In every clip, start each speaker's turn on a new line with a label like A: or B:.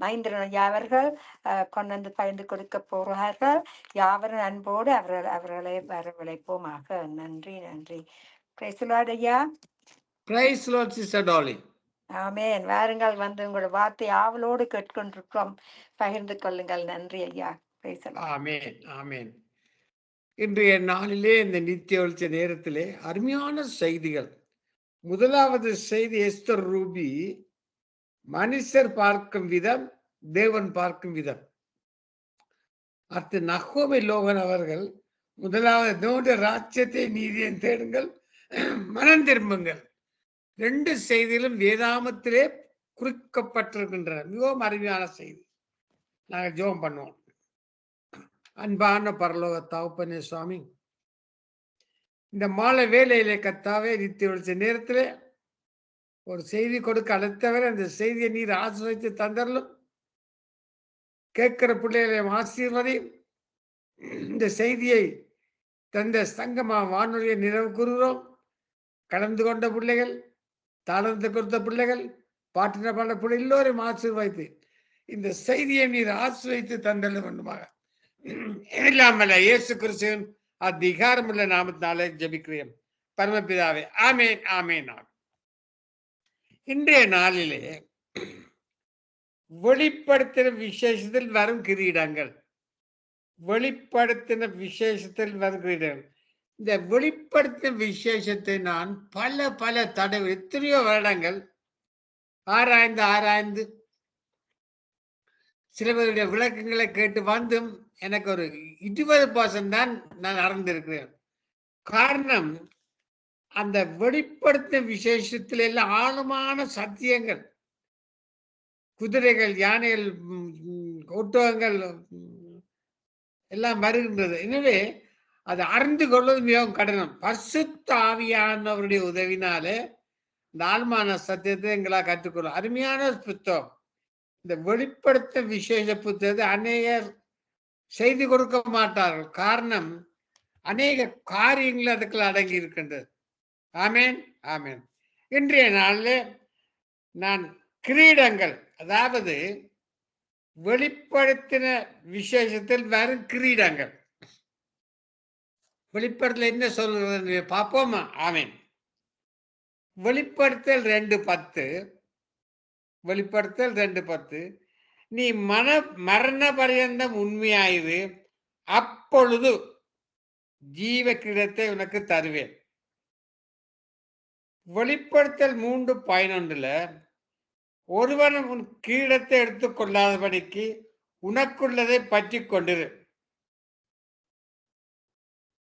A: மகேந்திரன் அவர்கள் கொண்டு வந்து பகிர்ந்து கொடுக்க போகிறார்கள். யாவரும் அன்போடு அவர்கள் அவர்களை வரவழைப்போமாக. நன்றி நன்றி. பேசலாடு ஐயா.
B: Praise sister Dolly
A: amen. வாருங்கள் வந்து உங்களோட வார்த்தை ஆவலோடு கேட்கொண்டிருக்கிறோம். பகிர்ந்து கொள்ளுங்கள். நன்றி ஐயா.
B: ஆமேன் ஆமேன். இன்றைய நாளிலே இந்த நித்திய வெளிச்ச நேரத்திலே அருமையான செய்திகள். முதலாவது செய்தி எஸ்தர் ரூபி மனுஷர் பார்க்கும் விதம் தேவன் பார்க்கும் விதம். அடுத்து நகோமி லோகன் அவர்கள் முதலாவது தேவனுடைய ராஜ்யத்தை நீதியை தேடுங்கள் மனம் திரும்புங்கள். ரெண்டு செய்திகளும் வேதாமத்திலே குறிக்கப்பட்டிருக்கின்றன. மிகவும் அருமையான செய்தி. நாங்கள் ஜோம் பண்ணுவோம். அன்பான பரலோக தகப்பனே சுவாமி இந்த மாலை வேலையிலே கத்தாவே நித்திய வெளிச்ச நேரத்திலே ஒரு செய்தி கொடுக்க அழைத்தவர் அந்த செய்தியை நீர் ஆசிரியத்து தந்தரலும். கேட்கிற பிள்ளைகளை ஆசீர்வதையும். இந்த செய்தியை தந்த சங்கமா வானொலியை நினைவு கூறுகிறோம். கலந்து கொண்ட பிள்ளைகள் தாளந்து கொடுத்த பிள்ளைகள் பாட்டின பாட பிள்ளை எல்லோரும் ஆசீர்வாய்த்து இந்த செய்தியை நீர் ஆசிரியத்து தந்தள்ள வேண்டுமாக. இல்லாமல் இயேசு கிறிஸ்துவின் அதிகாரமுள்ள நாமத்தினாலே ஜபிக்கிறேன். பரமபிதாவே ஆமேன் ஆமேன் ஆமேன். இன்றைய நாளிலே வெளிப்படுத்தின விசேஷத்தில் வரும் கிரீடங்கள். வெளிப்படுத்தின விசேஷத்தில் வரும் கிரீடங்கள். இந்த வெளிப்படுத்தின விசேஷத்தை நான் பல பல தடவை எத்தனையோ வருடங்கள் ஆராய்ந்து ஆராய்ந்து சில பேருடைய விளக்கங்களை கேட்டு வந்தும் எனக்கு ஒரு இருபது பர்சன்ட் தான் நான் அறிந்திருக்கிறேன். காரணம் அந்த வெளிப்படுத்த விசேஷத்தில் எல்லாம் ஆழமான சத்தியங்கள். குதிரைகள் யானைகள் ஒட்டகங்கள் எல்லாம் வருகின்றது. எனவே அது அறிந்து கொள்வது மிகவும் கடினம். பரிசுத்த ஆவியானவருடைய உதவினாலே இந்த ஆழ்மான சத்தியத்தை எங்களால் கற்றுக்கொள்ளும் அருமையான புத்தகம். இந்த வெளிப்படுத்த விசேஷ புத்தகத்தை அநேகர் செய்து கொடுக்க மாட்டார்கள். காரணம் அநேக காரியங்கள் அதுக்குள்ள அடங்கி இருக்கின்றது. ஆமேன் ஆமேன். இன்றைய நாளில் நான் கிரீடங்கள் அதாவது வெளிப்படுத்தின விசேஷத்தில் வரும் கிரீடங்கள். வெளிப்படுத்தல என்ன சொல்றது பார்ப்போமா? ஆமேன். வெளிப்படுத்தல் ரெண்டு பத்து. வெளிப்படுத்தல் ரெண்டு பத்து. நீ மன மரண பரியந்தம் உண்மையாயுது அப்பொழுது ஜீவ கிரீடத்தை உனக்கு தருவேன். வெளிப்படுத்தல் மூன்று பதினொன்றுல ஒருவனும் உன் கீழத்தை எடுத்துக்கொள்ளாதபடிக்கு உனக்குள்ளதை பற்றி கொண்டிரு.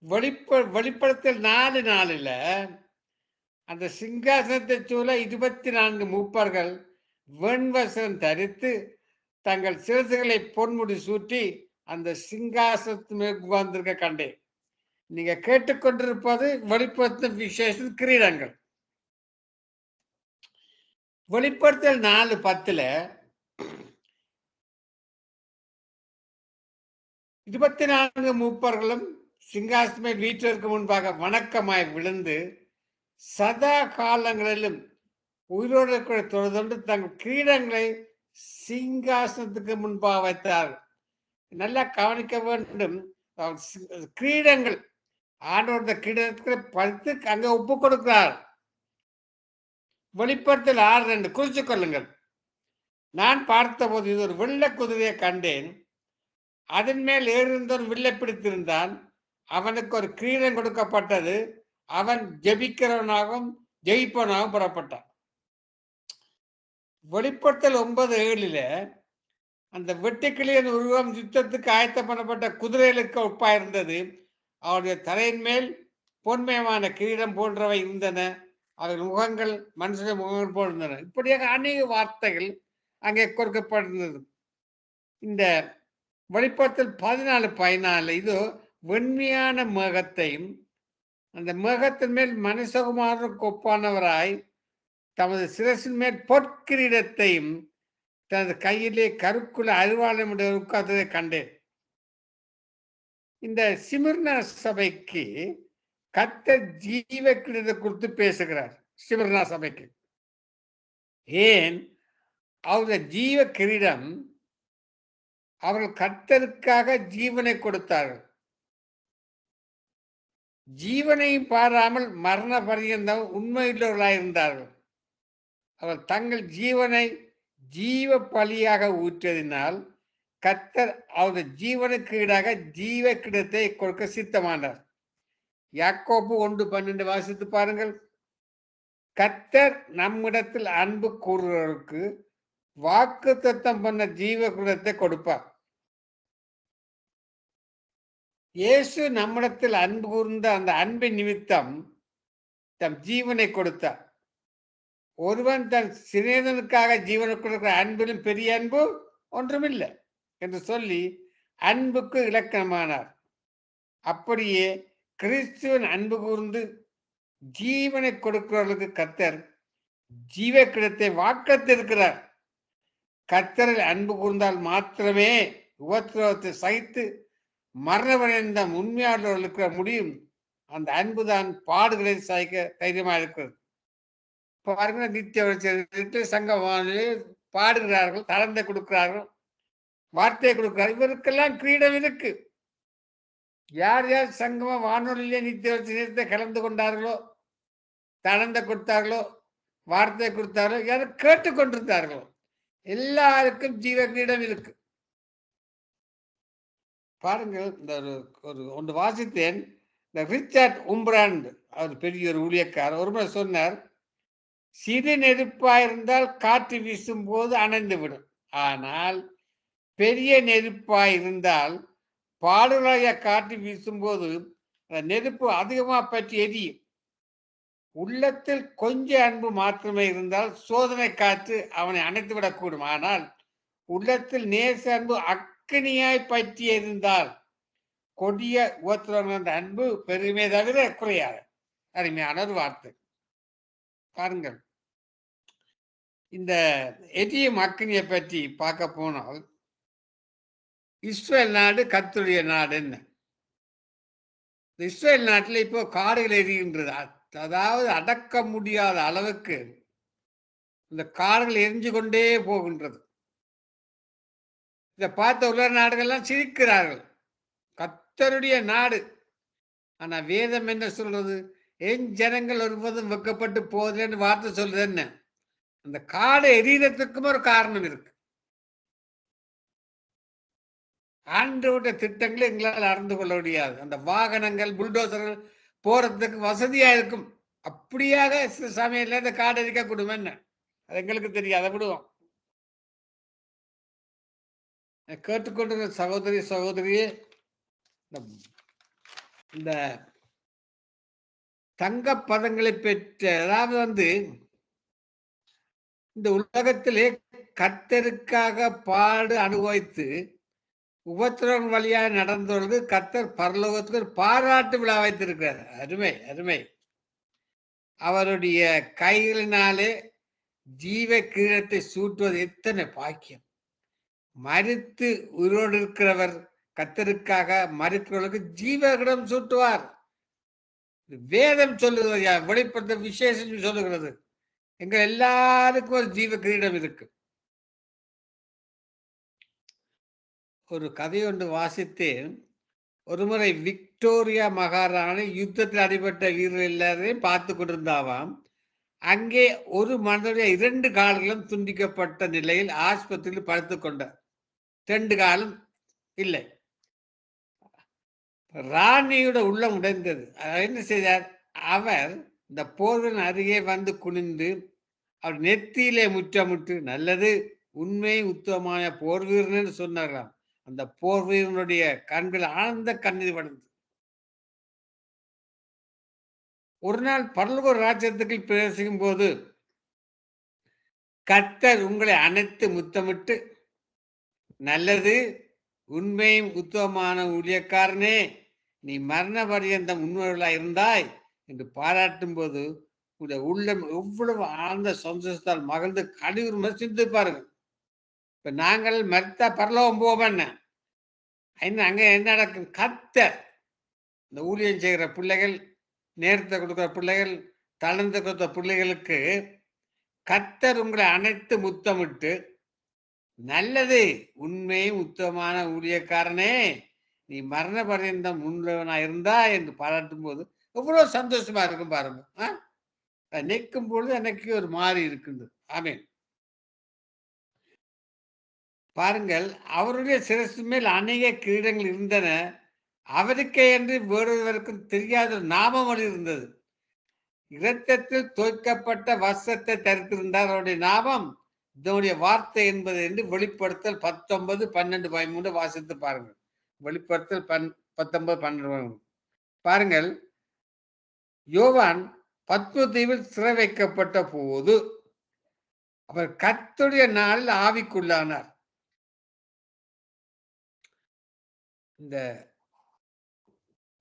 B: வெளிப்ப வெளிப்படுத்தல் நாலு நாளில் அந்த சிங்காசனத்தை சூழ இருபத்தி நான்கு மூப்பர்கள் வெண்வசம் தரித்து தங்கள் சிரசுகளை பொன்முடி சூட்டி அந்த சிங்காசனத்து மேல் உட்கார்ந்திருக்க கண்டேன். நீங்க கேட்டுக்கொண்டிருப்பது வெளிப்படுத்தும் விசேஷம் கிரீடங்கள். வெளிப்படுத்தல் நாலு பத்துல இருபத்தி நான்கு மூப்பர்களும் சிங்காசனமே வீட்டிற்கு முன்பாக வணக்கமாய் விழுந்து சதா காலங்களிலும் உயிரோடு இருக்கிற தொழுதொன்று தங்கள் கிரீடங்களை சிங்காசனத்துக்கு முன்பாக வைத்தார். நல்லா கவனிக்க வேண்டும். கிரீடங்கள் ஆண்டோட கிரீடத்துக்கு பறித்து அங்கே ஒப்பு கொடுக்கிறார். வெளிப்படத்தில் ஆறு ரெண்டு குறிச்சு கொள்ளுங்கள். நான் பார்த்தபோது இது ஒரு வெள்ளை குதிரையை கண்டேன். அதன் மேல் ஏறிந்தோர் வில்லை பிடித்திருந்தான். அவனுக்கு ஒரு கிரீடம் கொடுக்கப்பட்டது. அவன் ஜெபிக்கிறவனாகவும் ஜெயிப்பவனாகவும் புறப்பட்டான். வெளிப்படுத்தல் ஒன்பது ஏழில அந்த வெட்டுக்கிளியின் உருவம் யுத்தத்துக்கு ஆயத்தம் பண்ணப்பட்ட குதிரைகளுக்கு ஒப்பாயிருந்தது. அவருடைய தலையின் மேல் பொன்மயமான கிரீடம் போன்றவை இருந்தன. அவர்கள் முகங்கள் மனுஷன் முகங்கள் போல் இருந்தன. இப்படியாக அநேக வார்த்தைகள் அங்கே கொடுக்கப்பட்டிருந்தது. இந்த வெளிப்படத்தில் பதினாலு பதினாலு இது வெண்மையான மேகத்தையும் அந்த மேகத்தின் மேல் மனுஷகுமாரனுக்கு கொப்பானவராய் தமது சிரசின் மேல் பொற்கிரீடத்தையும் தனது கையிலே கருக்குள்ள அருவாளம் உட்கார்ந்ததை கண்டேன். இந்த சிமிர்ன சபைக்கு கத்த ஜீவ கிரீடத்தை குறித்து பேசுகிறார். சிவர்ணா சபைக்கு ஏன்? அவருடைய ஜீவ கிரீடம் அவர்கள் கர்த்தருக்காக ஜீவனை கொடுத்தார்கள். ஜீவனையும் பாராமல் மரண பரியந்தம் உண்மையுள்ளவர்களாக இருந்தார்கள் அவர் தங்கள் ஜீவனை ஜீவ பலியாக ஊற்றியதினால் கர்த்தர் அவருடைய ஜீவனுக்கு ஈடாக ஜீவ கிடத்தை கொடுக்க சித்தமானார். யாக்கோப்பு ஒன்று பன்னெண்டு வாசித்து பாருங்கள். கத்தர் நம்மிடத்தில் அன்பு கூறுவதற்கு வாக்கு தத்தம் பண்ண ஜீவ கிடத்தை கொடுப்பார். இயேசு நம்மிடத்தில் அன்பு கூர்ந்த அந்த அன்பின் நிமித்தம் தம் ஜீவனை கொடுத்தார். ஒருவன் தன் சிநேதனுக்காக ஜீவனை கொடுக்கிற அன்பிலும் பெரிய அன்பு ஒன்றுமில்லை என்று சொல்லி அன்புக்கு இலக்கணமானார். அப்படியே கிறிஸ்துவன் அன்பு கூர்ந்து ஜீவனை கொடுக்கிறவர்களுக்கு கத்தர் ஜீவ கிடத்தை வாக்கத்திருக்கிறார் கத்தரில் அன்பு கூர்ந்தால் மாத்திரமே உபத்திரவத்தை சகித்து மரணவடைந்த உண்மையாளர்களுக்கு முடியும். அந்த அன்புதான் பாடுகளை சகிக்க தைரியமா இருக்கிறது. பாருங்க நித்திய வளர்ச்சி சங்க பாடுகிறார்கள் தளர்ந்த கொடுக்கிறார்கள் வார்த்தையை கொடுக்கிறார்கள். இவருக்கெல்லாம் கிரீடம் இருக்கு. யார் யார் சங்கம வானொலியிலே நித்திய வெளிச்சத்தை கலந்து கொண்டார்களோ தளர்ந்த கொடுத்தார்களோ வார்த்தை கொடுத்தார்களோ யாரும் கேட்டுக்கொண்டிருந்தார்களோ எல்லாருக்கும் ஜீவகிரீடம் இருக்கு. பாருங்கள் இந்த ஒரு ஒரு ஒன்று வாசித்தேன். இந்த ரிச்சர்ட் உம்ப்ராண்ட் அவர் பெரிய ஒரு ஊழியக்காரர் ஒரு முறை சொன்னார் சிறு நெருப்பாயிருந்தால் காற்று வீசும் போது அணைந்து விடும் ஆனால் பெரிய நெருப்பாயிருந்தால் இருந்தால் பாடுகளாய காற்று வீசும்போது அந்த நெருப்பு அதிகமாக பற்றி எரியும். உள்ளத்தில் கொஞ்ச அன்பு மாத்திரமே இருந்தால் சோதனை காற்று அவனை அணைத்து விடக்கூடும். ஆனால் உள்ளத்தில் நேச அன்பு அக்கினியாய் பற்றி இருந்தால் கொடிய உபத்திரம் என்ற அன்பு பெருமை தவிர குறையாது. அருமையான ஒரு வார்த்தை. பாருங்கள். இந்த எரியும் அக்கனியை பற்றி பார்க்க போனால் இஸ்ரேல் நாடு கத்துடைய நாடு என்ன? இந்த இஸ்ரேல் நாட்டில் இப்போ காடுகள் எரிகின்றது. அதாவது அடக்க முடியாத அளவுக்கு இந்த காடுகள் எரிஞ்சு கொண்டே போகின்றது. இதை பார்த்த உலக நாடுகள்லாம் சிரிக்கிறார்கள். கத்தருடைய நாடு. ஆனால் வேதம் என்ன சொல்றது? என் ஜனங்கள் ஒருபோதும் வெக்கப்பட்டு போகுதுன்னு வார்த்தை சொல்றது என்ன? அந்த காடு எரியறதுக்கும் ஒரு காரணம் இருக்கு. ஆண்டோட திட்டங்களை எங்களால் அறிந்து கொள்ள முடியாது. அந்த வாகனங்கள் புல்டோசர்கள் போறதுக்கு வசதியா இருக்கும். அப்படியாக சமையல இந்த காடு எரிக்க அது எங்களுக்கு தெரியாது. அதை விடுவோம். கேட்டுக்கொண்டிருந்த சகோதரி சகோதரியே இந்த- தங்க பதங்களை பெற்ற அதாவது வந்து இந்த உலகத்திலே கத்தருக்காக பாடு அனுபவித்து உபத்திரவம் வழியாக நடந்தவர்களுக்கு கத்தர் பரலோகத்துக்கு ஒரு பாராட்டு விழா வைத்திருக்கிறார். அருமை அருமை. அவருடைய கைகளினாலே ஜீவ கிரீடத்தை சூட்டுவது எத்தனை பாக்கியம். மறித்து உயிரோடு இருக்கிறவர் கத்தருக்காக மறிக்கிறவர்களுக்கு ஜீவகிடம் சூட்டுவார். வேதம் சொல்லுகிறது வெளிப்படுத்த விசேஷம் சொல்லுகிறது. எங்கள் எல்லாருக்கும் ஒரு ஜீவ கிரீடம் இருக்கு. ஒரு கதை ஒன்று வாசித்தேன் ஒருமுறை விக்டோரியா மகாராணி யுத்தத்தில் அடிபட்ட வீரர்கள் எல்லாரையும் பார்த்து கொண்டிருந்தாவாம். அங்கே ஒரு மனிதனுடைய இரண்டு கால்களும் துண்டிக்கப்பட்ட நிலையில் ஆஸ்பத்திரியில் படுத்து கொண்டார். ரெண்டு காலம் இல்லை. ராணியோட உள்ளம் உடைந்தது. என்ன செய்தார்? அவர் இந்த போர்வன் அருகே வந்து குனிந்து அவர் நெத்தியிலே முற்றமுற்று நல்லது உண்மை உத்தமமான போர் வீரன் சொன்னாராம் அந்த போர் வீரனுடைய கண்கள் ஆனந்த கண்ணீர் வடிந்தது. ஒரு நாள் பரலோக ராஜ்யத்துக்கு பேசும் போது கர்த்தர் உங்களை அனைத்து முத்தமிட்டு நல்லது உண்மையும் உத்தமமான ஊழியக்காரனே நீ மரண பரியந்தம் உண்மையுள்ளாய் இருந்தாய் என்று பாராட்டும் போது உங்களுடைய உள்ளம் எவ்வளவு ஆழ்ந்த சந்தோஷத்தால் மகிழ்ந்து கழிவுறு சிந்து இப்ப நாங்கள் மறுத்தா பரலோகம் போவோம் என்ன? இன்னும் அங்கே என்ன நடக்கும் கத்தர். இந்த ஊழியம் செய்கிற பிள்ளைகள் நேரத்தை கொடுக்குற பிள்ளைகள் தளர்ந்து கொடுத்த பிள்ளைகளுக்கு கத்தர் உங்களை அனைத்து முத்தமிட்டு நல்லது உண்மையும் உத்தமான ஊழியக்காரனே நீ மரண பரியந்தம் உள்ளவனா இருந்தா என்று பாராட்டும் போது எவ்வளோ சந்தோஷமா இருக்கும் பாருங்க. ஆ? நிற்கும் பொழுது எனக்கு ஒரு மாறி இருக்குது ஆமேன். பாருங்கள் அவருடைய சிரசு மேல் அநேக கிரீடங்கள் இருந்தன. அவருக்கே என்று வேறொருவருக்கும் தெரியாத ஒரு நாமமொழி இருந்தது. இரத்தத்தில் தோய்க்கப்பட்ட வசத்தை தரித்திருந்தார். அவருடைய நாமம் இதனுடைய வார்த்தை என்பது என்று வெளிப்படுத்தல் பத்தொன்பது பன்னெண்டு பதிமூன்று வாசித்து பாருங்கள். வெளிப்படுத்தல் பன் பத்தொன்பது பன்னெண்டு பாருங்கள் யோவான் பத்ம தீவில் சிறை வைக்கப்பட்ட போது அவர் கத்துடைய நாளில் ஆவிக்குள்ளானார். இந்த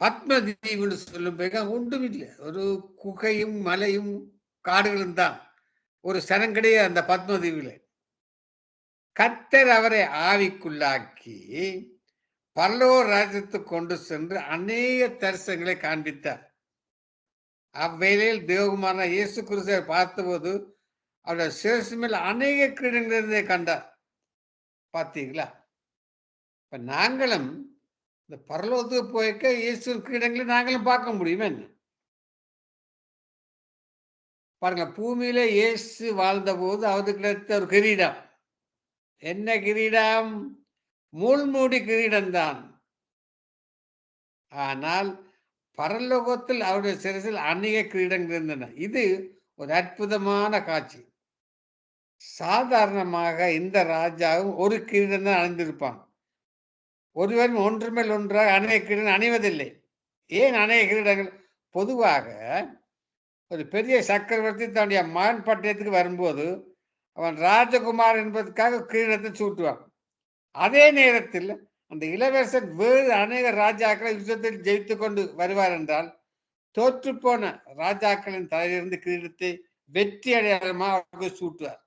B: பத்மதீவுன்னு சொல்லும்போது சொல்லும் போது ஒன்றும் இல்லை. ஒரு குகையும் மலையும் காடுகளும் தான். ஒரு சனங்கடைய அந்த பத்மதீவில் கத்தர் அவரை ஆவிக்குள்ளாக்கி பல்லோ ராஜ்யத்துக்கு கொண்டு சென்று அநேக தரிசனங்களை காண்பித்தார். அவ்வேளையில் தேவகுமாரன இயேசு கிறிஸ்துவை பார்த்தபோது அவருடைய சிரசு மேல் அநேக கிரீடங்கள் இருந்தே கண்டார். பார்த்தீங்களா இப்ப நாங்களும் இந்த பரலோகத்துக்கு போய்க்க இயேசு கிரீடங்களை நாங்களும் பார்க்க முடியுமே என்ன? பாருங்க பூமியில இயேசு வாழ்ந்தபோது அவருக்கு கிடைத்த ஒரு கிரீடம். என்ன கிரீடம்? மூழ்மூடி கிரீடம் தான் ஆனால் பரலோகத்தில் அவருடைய சிறசில் அநேக கிரீடங்கள் இருந்தன. இது ஒரு அற்புதமான காட்சி. சாதாரணமாக இந்த ராஜாவும் ஒரு கிரீடம் தான் அணிந்திருப்பான். ஒருவன் ஒன்று மேல் ஒன்றாக அநேக கிரீடன் அணிவதில்லை. ஏன் அநேக கிரீடங்கள் பொதுவாக ஒரு பெரிய சக்கரவர்த்தி தன்னுடைய மகன் பட்டயத்துக்கு வரும்போது அவன் ராஜகுமார் என்பதற்காக கிரீடத்தை சூட்டுவான். அதே நேரத்தில் அந்த இளவரசன் வேறு அநேக ராஜாக்களை யுத்தத்தில் ஜெயித்து கொண்டு வருவார் என்றால் தோற்றுப்போன ராஜாக்களின் தலையிலிருந்து கிரீடத்தை வெற்றி அடையாளமாக அவருக்கு சூட்டுவார்.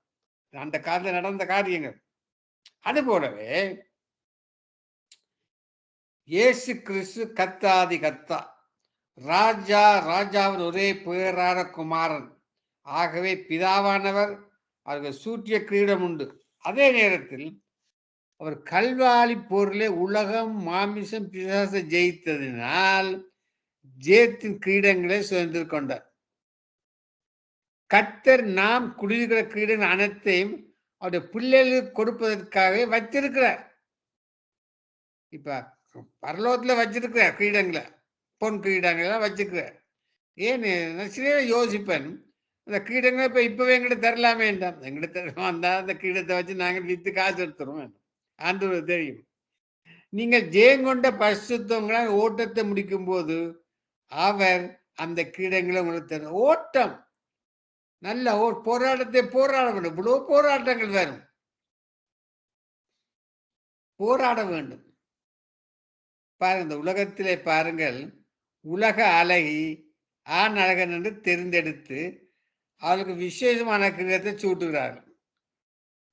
B: அந்த காலத்தில் நடந்த காரியங்கள். அது போலவே இயேசு கிறிஸ்து கத்தாதி கத்தா ராஜா ராஜாவின் ஒரே பேரான குமாரன். ஆகவே பிதாவானவர் அவர்கள் சூட்டிய கிரீடம் உண்டு. அதே நேரத்தில் அவர் கல்வாலி போரிலே உலகம் மாமிசம் பிசாசை ஜெயித்ததினால் ஜெயத்தின் கிரீடங்களை சுதந்திர கொண்டார். கத்தர் நாம் குடியிருக்கிற கிரீடங்கள் அனைத்தையும் அவருடைய பிள்ளைகளுக்கு கொடுப்பதற்காகவே வைத்திருக்கிறார். இப்ப பரலோகத்தில் வச்சிருக்கிறார் கிரீடங்களை. பொன் கிரீடங்களை வச்சுக்குவேன் ஏன்னு நான் சிறிய யோசிப்பேன் அந்த கிரீடங்களை இப்போ இப்போவே எங்கிட்ட தரலாமே என்றான். எங்கிட்ட தரலாம் வந்தால் அந்த கிரீடத்தை வச்சு நாங்கள் வித்து காசு எடுத்துருவோம் ஆண்டு தெரியும். நீங்கள் ஜெயங்கொண்ட பரிசுத்தவங்களால் ஓட்டத்தை முடிக்கும் போது அவர் அந்த கிரீடங்களை உங்களுக்கு தரும். ஓட்டம். நல்ல ஓ போராட்டத்தை போராட வேண்டும். இவ்வளோ போராட்டங்கள் வரும் போராட வேண்டும். பாருங்க இந்த உலகத்திலே பாருங்கள். உலக அழகி ஆண் அழகன் என்று தெரிந்தெடுத்து அவளுக்கு விசேஷமான கிரீடத்தை சூட்டுகிறார்கள்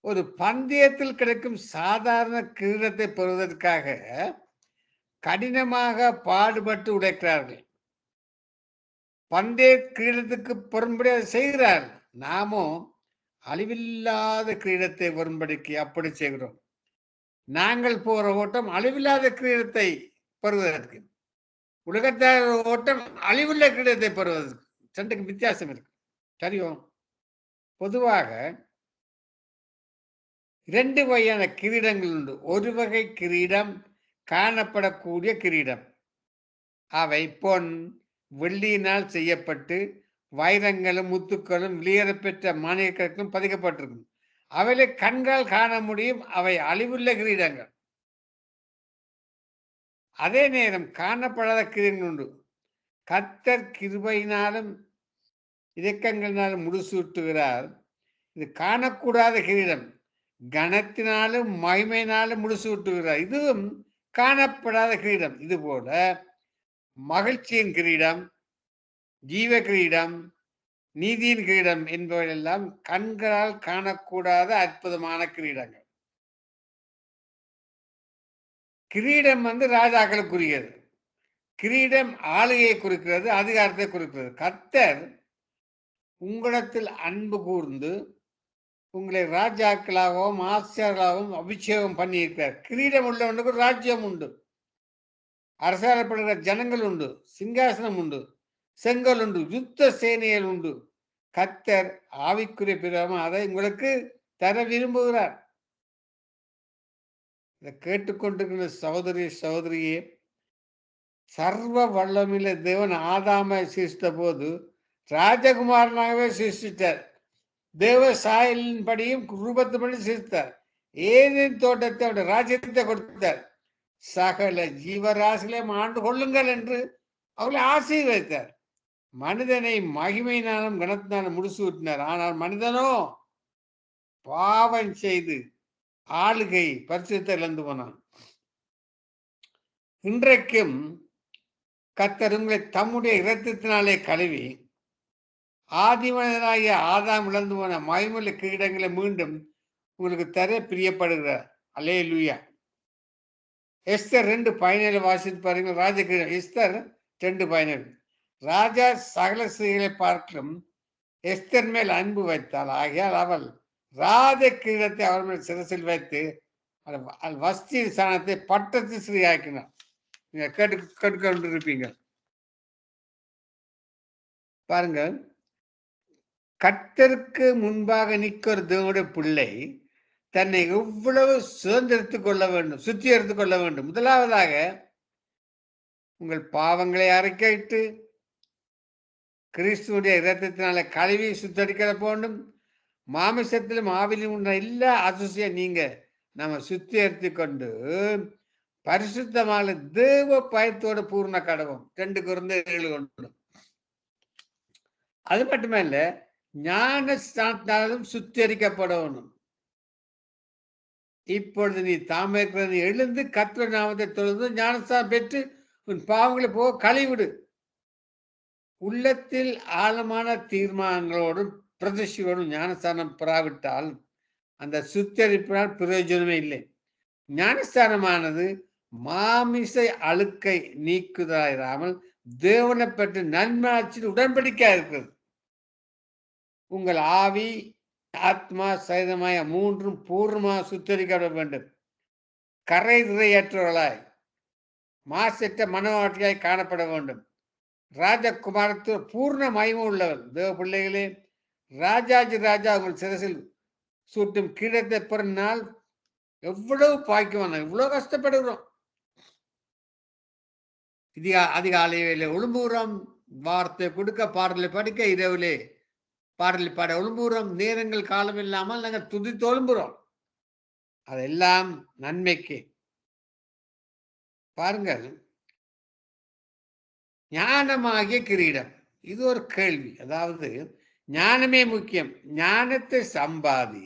B: ஒரு பந்தயத்தில் கிடைக்கும் சாதாரண கிரீடத்தை பெறுவதற்காக கடினமாக பாடுபட்டு உடைக்கிறார்கள் பந்தய கிரீடத்துக்கு பொரும்படி அதை செய்கிறார்கள் நாமும் அழிவில்லாத கிரீடத்தை வரும்படிக்கு அப்படி செய்கிறோம். நாங்கள் போற ஓட்டம் அழிவில்லாத கிரீடத்தை பெறுவதற்கு உலகத்தார் ஓட்டம் அழிவுள்ள கிரீடத்தை பெறுவதற்கு ரெண்டுக்கு வித்தியாசம் இருக்கு. தெரியும்? பொதுவாக இரண்டு வகையான கிரீடங்கள் உண்டு. ஒரு வகை கிரீடம் காணப்படக்கூடிய கிரீடம். அவை பொன் வெள்ளியினால் செய்யப்பட்டு வைரங்களும் முத்துக்களும் வெளியேறப்பெற்ற மானியங்களுக்கும் பதிக்கப்பட்டிருக்கும். அவைகளை கண்கால் காண முடியும். அவை அழிவுள்ள கிரீடங்கள். அதே நேரம் காணப்படாத கிரீடங்கள் உண்டு கத்தர் கிருபையினாலும் இயக்கங்களினாலும் முடிசூட்டுகிறார். இது காணக்கூடாத கிரீடம். கணத்தினாலும் மகிமையினாலும் முடிசூட்டுகிறார். இதுவும் காணப்படாத கிரீடம். இது போல மகிழ்ச்சியின் கிரீடம் ஜீவ கிரீடம் நீதியின் கிரீடம் என்பவையெல்லாம் கண்களால் காணக்கூடாத அற்புதமான கிரீடங்கள். கிரீடம் வந்து ராஜாக்களுக்குரியது. கிரீடம் ஆளுகையை குறிக்கிறது அதிகாரத்தை குறிக்கிறது. கர்த்தர் உங்களிடத்தில் அன்பு கூர்ந்து உங்களை ராஜாக்களாகவும் ஆசிரியர்களாகவும் அபிஷேகம் பண்ணியிருக்கிறார். கிரீடம் உள்ளவனுக்கு ராஜ்யம் உண்டு. அரசாளப்படுகிற ஜனங்கள் உண்டு. சிங்காசனம் உண்டு. செங்கல் உண்டு. யுத்த சேனைகள் உண்டு. கத்தர் ஆவிக்குரிய பிறகு அதை உங்களுக்கு தர விரும்புகிறார். இதை கேட்டுக்கொண்டிருக்கிற சகோதரி சகோதரியே சர்வ வல்லமில்ல தேவன் ஆதாம சிருஷ்ட போது ராஜகுமாரனாகவே சிருஷ்டித்தார். தேவ சாயலின்படியும் படி சிரித்தார் ஏதேன் தோட்டத்தை அவருடைய ராஜ்யத்தை கொடுத்தார். சகல ஜீவராசிகளையும் ஆண்டு கொள்ளுங்கள் என்று அவர்களை ஆசீர்வதித்தார். மனிதனை மகிமையினாலும் கணத்தினாலும் முடிச்சு விட்டினார் ஆனால் மனிதனோ பாவம் செய்து ஆளுகை பரிசுத்தை இழந்து போனான். இன்றைக்கும் கத்தர் உங்களை தம்முடைய இரத்தத்தினாலே கழுவி ஆதிமனிதனாகிய ஆதாம் இழந்து போன மகிமுள்ள கிரீடங்களை மீண்டும் உங்களுக்கு தர பிரியப்படுகிறார். அலே லூயா எஸ்தர் ரெண்டு பயணிகளை வாசித்து பாருங்கள். ராஜகிரீடம் எஸ்தர் ரெண்டு பயணிகள் ராஜா சகல செய்திகளை பார்க்கலும் எஸ்தர் மேல் அன்பு வைத்தாள் ஆகையால் அவள் ராஜ கிரீடத்தை அவர் மேல் சிரசில் வைத்து வஸ்தி ஸ்தானத்தை பட்டத்து ஸ்ரீ ஆக்கினார் நீங்க கேட்டு கேட்டுக்கொண்டிருப்பீங்க பாருங்கள். கர்த்தருக்கு முன்பாக நிற்கிற தேவனுடைய பிள்ளை தன்னை எவ்வளவு சுதந்திரத்துக் கொள்ள வேண்டும் சுத்திகரித்துக் கொள்ள வேண்டும். முதலாவதாக உங்கள் பாவங்களை அரைக்கிட்டு கிறிஸ்துவனுடைய இரத்தத்தினால கழுவி சுத்தரிக்க வேண்டும். மாமிசத்திலும் ஆவிலும் உள்ள எல்லா அசுசிய நீங்க நம்ம சுத்திகரித்து கொண்டு பரிசுத்தமான தேவ பயத்தோட பூர்ண கடவும் ரெண்டு குறைந்த ஏழு கொண்டு. அது மட்டுமல்ல ஞான ஸ்தானத்தாலும் சுத்திகரிக்கப்படணும். இப்பொழுது நீ தாமரை எழுந்து கத்திர நாமத்தை தொடர்ந்து ஞானஸ்தானம் பெற்று உன் பாவங்களை போக கழிவிடு உள்ளத்தில் ஆழமான தீர்மானங்களோடும் பிரதிஷ்டிகளும் ஞானஸ்தானம் பெறாவிட்டால் அந்த சுத்தரிப்பினால் பிரயோஜனமே இல்லை. ஞானஸ்தானமானது மாமிசை அழுக்கை நீக்குதலாயிராமல் தேவனை பற்றி நன்மாட்சியில் உடன்படிக்கா இருக்கிறது. உங்கள் ஆவி ஆத்மா சைதமாய மூன்றும் பூர்ணமாக சுத்தரிக்கப்பட வேண்டும். கரை நிறையற்றவர்களாய் மாசற்ற மனவாட்டியாய் காணப்பட வேண்டும். ராஜகுமாரத்து பூர்ண மயமும் உள்ளவர் தேவ பிள்ளைகளே ராஜாஜி ராஜா உங்கள் சிரசில் சூட்டும் கீழத்தை பிறனால் எவ்வளவு பாய்க்குவாங்க? இவ்வளவு கஷ்டப்படுகிறோம். இதிகா அதிகாலையில ஒழும்புகிறோம் வார்த்தை கொடுக்க பாடலை படிக்க இரவிலே பாடல் பாட ஒழும்புகிறோம் நேரங்கள் காலம் இல்லாமல் நாங்கள் துதித்து ஒழும்புறோம் அதெல்லாம் நன்மைக்கு. பாருங்கள். ஞானமாகிய கிரீடம். இது ஒரு கேள்வி. அதாவது ஞானமே முக்கியம். ஞானத்தை சம்பாதி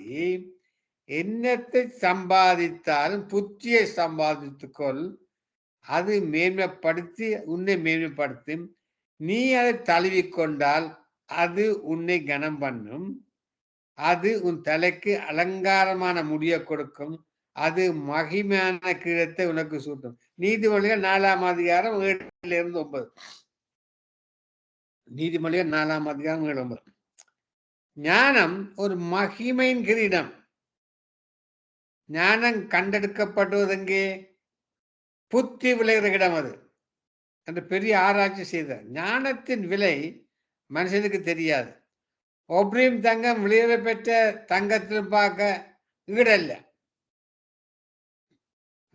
B: என்னத்தை சம்பாதித்தாலும் புத்தியை சம்பாதித்துக்கொள். அது மேன்மைப்படுத்தி உன்னை மேன்மைப்படுத்தும். நீ அதை தழுவிக்கொண்டால் அது உன்னை கனம் பண்ணும். அது உன் தலைக்கு அலங்காரமான முடிய கொடுக்கும். அது மகிமையான கீழத்தை உனக்கு சூட்டும். நீதிமொழிகள் நாலாம் அதிகாரம் ஏழுல இருந்து ஒன்பது. நீதிமொழிகள் நாலாம் அதிகாரம் ஏழு ஒன்பது. ஞானம் ஒரு மகிமையின் கிரீடம். ஞானம் கண்டெடுக்கப்படுவதெங்கே புத்தி விளைகிற இடம் அது. என்று பெரிய ஆராய்ச்சி செய்தார் ஞானத்தின் விலை மனுஷனுக்கு தெரியாது. ஒப்ரீம் தங்கம் விளைவு பெற்ற தங்கத்தில் பார்க்க ஈடல்ல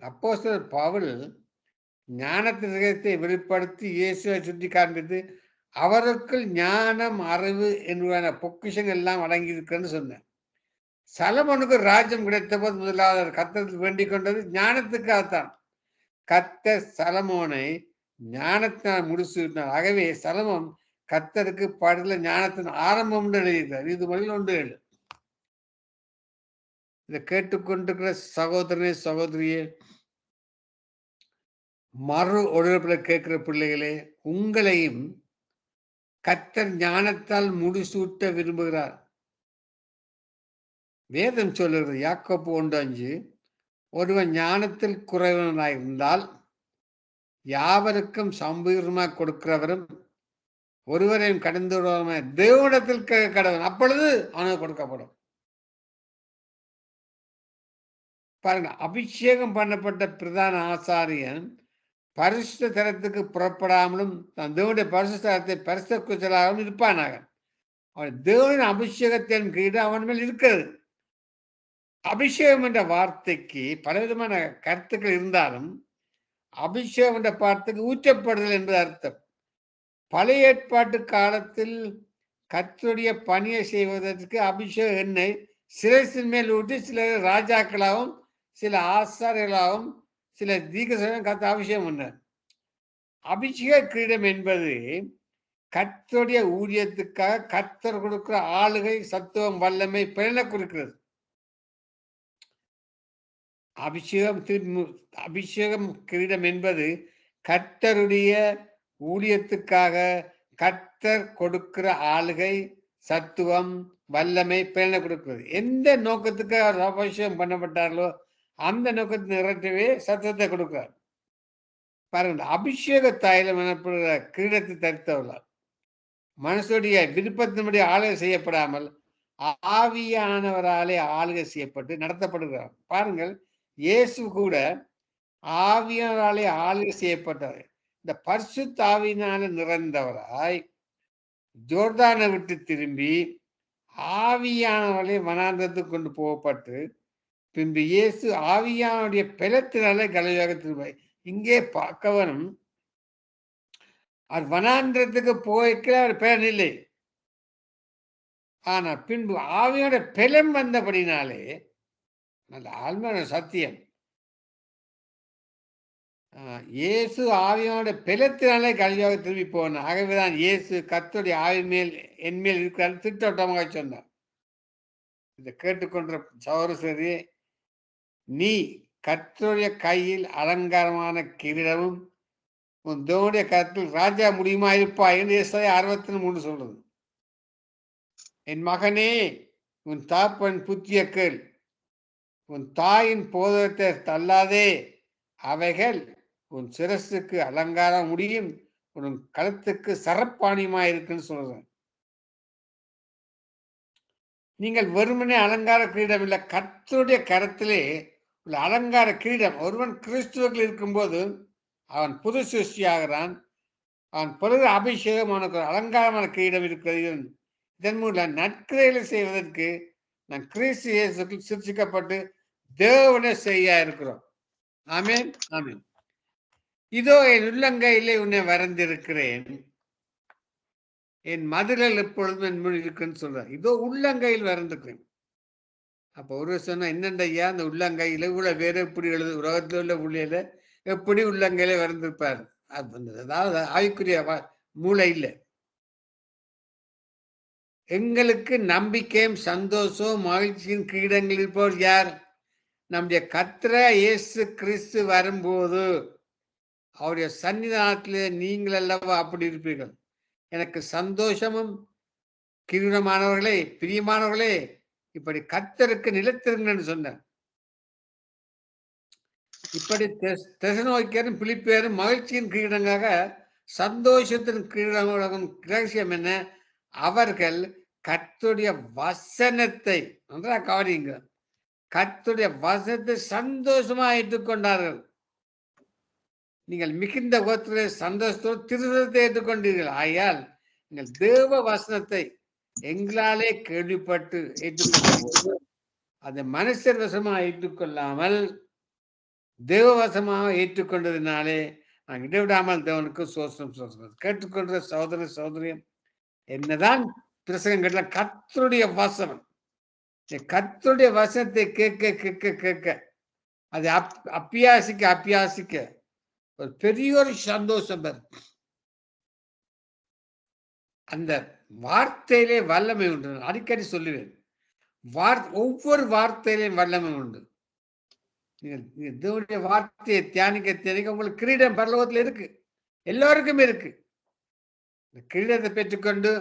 B: அப்போ பவுல் ஞானத்தின் ரகத்தை வெளிப்படுத்தி இயேசுவை சுட்டி காண்பித்து அவருக்குள் ஞானம் அறிவு என்பதான பொக்கிஷங்கள் எல்லாம் அடங்கி இருக்குன்னு சொன்னேன். சலமனுக்கு ராஜ்யம் கிடைத்த போது முதலாவது கத்தத்தில் வேண்டிக் கொண்டது ஞானத்துக்காகத்தான். கத்த சலமோனை ஞானத்தினால் முடிச்சுட்டார் ஆகவே சலமம் கத்தருக்கு பாடல ஞானத்தின் ஆரம்பம் எழுதியிருந்தார் இது மொழியில் ஒன்று ஏழு. இதை கேட்டுக்கொண்டிருக்கிற சகோதரனே சகோதரியே மறு ஒழுப்பில் கேட்கிற பிள்ளைகளே உங்களையும் கத்தர் ஞானத்தால் முடிசூட்ட விரும்புகிறார். வேதம் சொல்லுகிறது யாக்கோப்பு ஒன்று அஞ்சு ஒருவன் ஞானத்தில் குறைவனாயிருந்தால் யாவருக்கும் சம்பீரமாக கொடுக்கிறவரும் ஒருவரையும் கடந்து விடுவாம தேவனிடத்தில் கடவன் அப்பொழுது அவனுக்கு கொடுக்கப்படும். பாருங்க அபிஷேகம் பண்ணப்பட்ட பிரதான ஆசாரியன் பரிசுத்த தரத்துக்கு புறப்படாமலும் தன் தேவனுடைய பரிசுத்த பரிசு பரிசுத்த குச்சலாகவும் இருப்பானாக. அவன் தேவனின் அபிஷேகத்தின் கீடு அவன் மேல் இருக்கிறது. அபிஷேகம் என்ற வார்த்தைக்கு பலவிதமான கருத்துக்கள் இருந்தாலும் அபிஷேகம் என்ற வார்த்தைக்கு ஊற்றப்படுதல் என்பது அர்த்தம். பழைய ஏற்பாட்டு காலத்தில் கத்துடைய பணியை செய்வதற்கு அபிஷேக எண்ணெய் சிரசின் மேல் ஊட்டி சில ராஜாக்களாகவும் சில ஆசாரியர்களாகவும் சில தீகசனம் கத்த அபிஷேகம் பண்ணார் அபிஷேக கிரீடம் என்பது கர்த்தருடைய ஊழியத்துக்காக கர்த்தர் கொடுக்கிற ஆளுகை சத்துவம் வல்லமை பிறனை குறிக்கிறது. அபிஷேகம் அபிஷேகம் கிரீடம் என்பது கர்த்தருடைய ஊழியத்துக்காக கர்த்தர் கொடுக்கிற ஆளுகை சத்துவம் வல்லமை பிறனை கொடுக்கிறது. எந்த நோக்கத்துக்காக அவர் அபிஷேகம் பண்ணப்பட்டார்களோ அந்த நோக்கத்தை நிறைவேற்றவே சத்தத்தை கொடுக்கிறார். பாருங்க அபிஷேக தாயிலம் எனப்படுகிற கிரீடத்தை தரித்தவர்கள் மனசுடைய விருப்பத்தினுடைய ஆளுகை செய்யப்படாமல் ஆவியானவராலே ஆளுகை செய்யப்பட்டு நடத்தப்படுகிறார். பாருங்கள் இயேசு கூட ஆவியானவராலே ஆளுகை செய்யப்பட்டார் இந்த பர்சு தாவினால நிறைந்தவராய் ஜோர்தானை விட்டு திரும்பி ஆவியானவரை வனாந்தத்துக்கு கொண்டு போகப்பட்டு பின்பு இயேசு ஆவியானுடைய பெலத்தினாலே கலையாக போய் இங்கே பார்க்கவனும் அவர் வனாந்திரத்துக்கு போய்க்கிற அவர் பேர் இல்லை. ஆனா பின்பு ஆவியோட பெலம் வந்தபடினாலே நல்ல ஆழ்மையான சத்தியம். இயேசு ஆவியோட பெலத்தினாலே கல்வியாக திரும்பி போனார் ஆகவேதான் இயேசு கத்தோடைய ஆவி மேல் என் மேல் இருக்கிறார் திட்டவட்டமாக சொன்னார். இதை கேட்டுக்கொண்ட சௌரசரி நீ கத்தருடைய கையில் அலங்காரமான கிரீடமும் உன் தேவனுடைய கருத்தில் ராஜா முடியுமா இருப்பாய் என்று ஏசாயா அறுபத்தி மூணு சொல்றது. என் மகனே உன் தாப்பன் புத்திய கேள். உன் தாயின் போதகத்தை தள்ளாதே. அவைகள் உன் சிரசுக்கு அலங்காரம் முடியும் உன் கழுத்துக்கு சரப்பாணியுமா இருக்குன்னு சொல்றேன் நீங்கள் வெறுமனே அலங்கார கிரீடம் இல்லை கர்த்தருடைய கரத்திலே உள்ள அலங்கார கிரீடம். ஒருவன் கிறிஸ்துவர்கள் இருக்கும்போது அவன் புது சிருஷ்டியாகிறான். அவன் பிறகு அபிஷேகம் அவனுக்கு ஒரு அலங்காரமான கிரீடம் இருக்கிறது. இதன் மூலம் நற்கிரைகளை செய்வதற்கு நான் கிறிஸ்து இயேசுக்குள் சிருஷிக்கப்பட்டு தேவனை செய்ய இருக்கிறோம். ஆமேன் ஆமேன். இதோ என் உள்ளங்கையிலே உன்னை வரைந்திருக்கிறேன். என் மதுரில் எப்பொழுதும் என் முன் இருக்குன்னு சொல்றேன் இதோ உள்ளங்கையில் வரைந்திருக்கிறேன். அப்போ ஒரு சொன்னா என்னண்ட ஐயா அந்த உள்ளங்கையில இவ்வளவு வேற எப்படி எழுது உலகத்தில் உள்ள உள்ளையில எப்படி உள்ளங்கையில வரைந்திருப்பார்? அது வந்து அதாவது ஆய்க்குரிய மூளை இல்லை. எங்களுக்கு நம்பிக்கையும் சந்தோஷம் மகிழ்ச்சியும் கிரீடங்கள் இருப்பவர் யார்? நம்முடைய கத்திர இயேசு கிறிஸ்து வரும்போது அவருடைய சன்னிதானத்திலே நீங்கள் அல்லவா அப்படி இருப்பீர்கள்? எனக்கு சந்தோஷமும் கிரீடமானவர்களே பிரியமானவர்களே இப்படி கத்தருக்கு நிலத்திருங்கன்னு சொன்னார். இப்படி தெசநோக்கியரும் பிலிப்பேரும் மகிழ்ச்சியின் கிரீடங்காக சந்தோஷத்தின் கிரீடம் ரகசியம் என்ன? அவர்கள் கத்துடைய வசனத்தை நன்றா கவனிங்க கத்துடைய வசனத்தை சந்தோஷமா ஏற்றுக்கொண்டார்கள். நீங்கள் மிகுந்த கோத்திர சந்தோஷத்தோடு திருதத்தை ஏற்றுக்கொண்டீர்கள். ஆயால் நீங்கள் தேவ வசனத்தை எங்களாலே கேள்விப்பட்டு ஏற்றுக்கொள்ளும்போது அதை மனுஷர் வசமாக ஏற்றுக்கொள்ளாமல் தேவவசமாக ஏற்றுக்கொண்டதினாலே நான் இடைவிடாமல் தேவனுக்கு சோசனம் சோசனம். கேட்டுக்கொண்ட சகோதர சகோதரியம் என்னதான் பிரசங்கங்கள்ல கத்தருடைய வசனம். கத்தருடைய வசனத்தை கேட்க கேட்க கேட்க அது அப் அப்பியாசிக்க அப்பியாசிக்க ஒரு பெரிய ஒரு சந்தோஷம் அந்த வார்த்தையிலே வல்லமை உண்டு. அடிக்கடி சொல்லுவேன். வார் ஒவ்வொரு வார்த்தையிலையும் வல்லமை உண்டு. நீங்கள் தேவனுடைய வார்த்தையை தியானிக்க தியானிக்க உங்களுக்கு கிரீடம் பரலோகத்தில் இருக்கு. எல்லோருக்கும் இருக்கு. இந்த கிரீடத்தை பெற்றுக்கொண்டு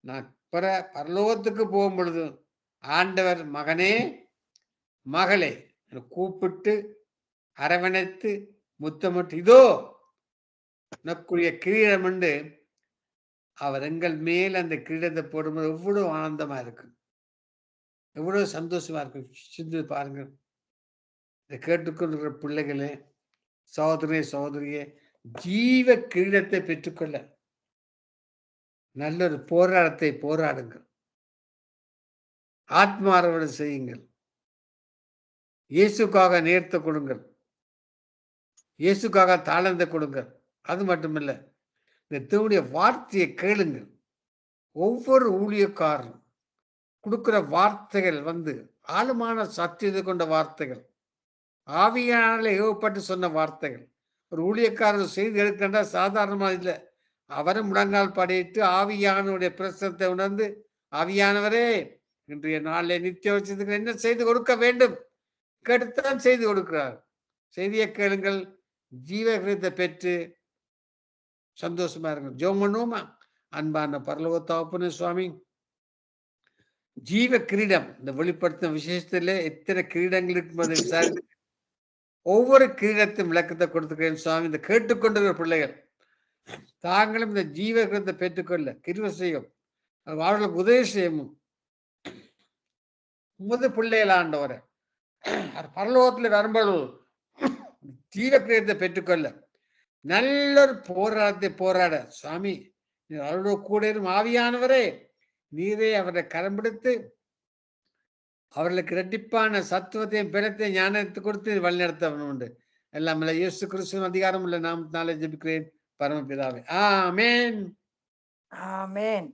B: நான் பிற பரலோகத்துக்கு போகும் பொழுது ஆண்டவர் மகனே மகளே கூப்பிட்டு அரவணைத்து முத்தமிட்டு இதோ உனக்குரிய கிரீடம் உண்டு. அவர் எங்கள் மேல் அந்த கிரீடத்தை போடும்போது எவ்வளவு ஆனந்தமா இருக்கும். எவ்வளவு சந்தோஷமா இருக்கும். சிந்து பாருங்க இதை கேட்டுக்கொண்டிருக்கிற பிள்ளைகளே சகோதரே சகோதரியே ஜீவ கிரீடத்தை பெற்றுக்கொள்ள நல்ல ஒரு போராட்டத்தை போராடுங்கள். ஆத்மாரவணம் செய்யுங்கள். இயேசுக்காக நேர்த்த கொடுங்கள். இயேசுக்காக தாளந்த கொடுங்க. அது மட்டுமில்ல இந்த தேவனுடைய வார்த்தையை கேளுங்கள். ஒவ்வொரு ஊழியக்காரரும் கொடுக்குற வார்த்தைகள் வந்து ஆழமான சத்தியத்தை கொண்ட வார்த்தைகள். ஆவியானால ஏவப்பட்டு சொன்ன வார்த்தைகள். ஒரு ஊழியக்காரர் செய்து எடுக்கின்ற சாதாரணமா இல்லை. அவரும் முழங்கால் படையிட்டு ஆவியானுடைய பிரசனத்தை உணர்ந்து ஆவியானவரே இன்றைய நாளில் நித்திய வச்சதுக்கு என்ன செய்து கொடுக்க வேண்டும்? கேட்டுத்தான் செய்து கொடுக்கிறார். செய்தியை கேளுங்கள். ஜீவகிரத்தை பெற்று சந்தோஷமா இருக்கும் ஜோம் பண்ணுவோமா அன்பான பரலோக சுவாமி ஜீவ கிரீடம் இந்த வெளிப்படுத்தும் விசேஷத்துல எத்தனை கிரீடங்கள் இருக்கும்போது விசாரித்து ஒவ்வொரு கிரீடத்தையும் விளக்கத்தை கொடுத்துக்கிறேன் சுவாமி. இந்த கேட்டுக்கொண்டிருக்கிற பிள்ளைகள் தாங்களும் இந்த ஜீவ கிரீடத்தை பெற்றுக்கொள்ள கிருவ செய்யும் அவர்களுக்கு உதவி செய்யவும். உமது பிள்ளைகள் ஆண்டவரை பரலோகத்தில் வரும்பொழுது ஜீவ பெற்றுக்கொள்ள. நல்ல ஒரு போராட்டத்தை போராட. சுவாமி நீர் அவரோட கூட இருக்கும் ஆவியானவரே நீரே அவரை கரம் பிடித்து அவர்களுக்கு இரட்டிப்பான சத்துவத்தையும் பிறத்தையும் ஞானத்தை கொடுத்து வழிநடத்தவன் உண்டு. எல்லாம் இல்லை இயேசு கிறிஸ்துவின் அதிகாரம் உள்ள நாம் நாளை ஜபிக்கிறேன். பரமபிதாவே. ஆமேன்.
A: ஆமேன்.